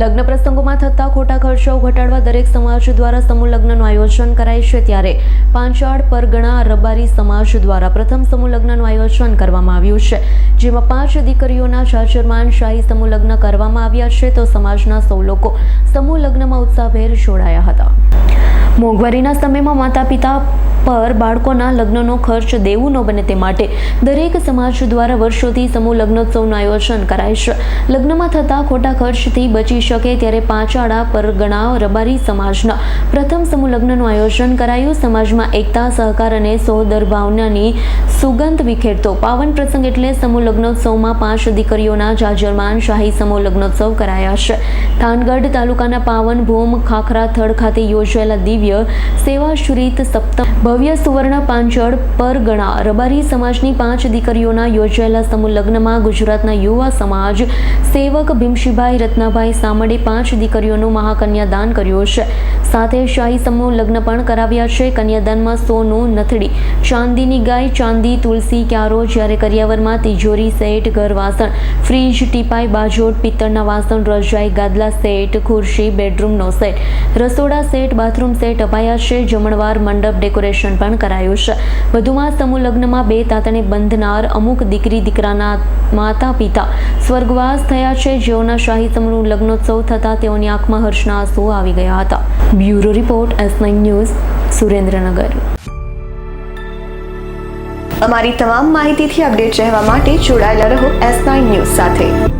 લગ્ન પ્રસંગોમાં થતા ખોટા ખર્ચો ઘટાડવા દરેક સમાજ દ્વારા સમૂહ લગ્નનું આયોજન કરાય છે ત્યારે પાંચાળ પરગણા રબારી સમાજ દ્વારા પ્રથમ સમૂહ લગ્નનું આયોજન કરવામાં આવ્યું છે. જેમાં પાંચ દીકરીઓના જાજરમાન શાહી સમૂહ લગ્ન કરવામાં આવ્યા છે તો સમાજના સૌ લોકો સમૂહ લગ્નમાં ઉત્સાહભેર જોડાયા હતા. મોંઘવારીના સમયમાં માતા પિતા પર બાળકોના લગ્નનો ખર્ચ દેવું ન બને તે માટે દરેક સમાજ દ્વારા વર્ષોથી સમૂહ લગ્નોત્સવનું આયોજન કરાય છે. લગ્નમાં થતા ખોટા ખર્ચથી બચી શકે ત્યારે પાંચાળા પરગણા રબારી સમાજના પ્રથમ સમૂહ લગ્નનું આયોજન કરાયું. સમાજમાં એકતા, સહકાર અને સોદર ભાવનાની સુગંધ વિખેરતો પાવન પ્રસંગ એટલે સમૂહ લગ્નોત્સવમાં પાંચ દીકરીઓના જાજરમાન શાહી સમૂહ લગ્નોત્સવ કરાયા છે. થાનગઢ તાલુકાના પાવન ભૂમ ખાખરા થડ ખાતે યોજાયેલા દિવ્ય સેવાશ્રિત સપ્તમ ભવ્ય સુવર્ણ પાંચળ પરગણા રબારી સમાજની પાંચ દીકરીઓના યોજાયેલા સમૂહ લગ્નમાં ગુજરાતના યુવા સમાજ સેવક ભીમશીભાઈ રત્નાભાઈ સામડે પાંચ દીકરીઓનું મહાકન્યાદાન કર્યું છે. સાથે શાહી સમૂહ લગ્ન પણ કરાવ્યા છે. કન્યાદાનમાં સોનું, નથડી, ચાંદીની ગાય, ચાંદી, તુલસી, ક્યારો જ્યારે કરિયાવરમાં તિજોરી, સેટ ઘર વાસણ ફ્રીજ, ટીપાઈ, બાજોટ, પિત્તળના વાસણ, રજાઈ, ગાદલા સેટ, ખુરશી, બેડરૂમનો સેટ, રસોડા સેટ, બાથરૂમ સેટ અપાયા છે. જમણવાર મંડપ ડેકોરેશન પણ કરાયું છે. વધુમાં સમૂહ લગ્નમાં બે તાતણે બંધનાર અમુક દીકરી દીકરાના માતા પિતા સ્વર્ગવાસ થયા છે. જેઓના શાહી સમૂહ લગ્નોત્સવ થતાં તેઓની આંખમાં હર્ષના આંસુ આવી ગયા હતા. Bureau report S news, Surendranagar. અમારી તમામ માહિતીથી અપડેટ રહેવા માટે જોડાયેલા રહો એસ ન્યૂઝ સાથે.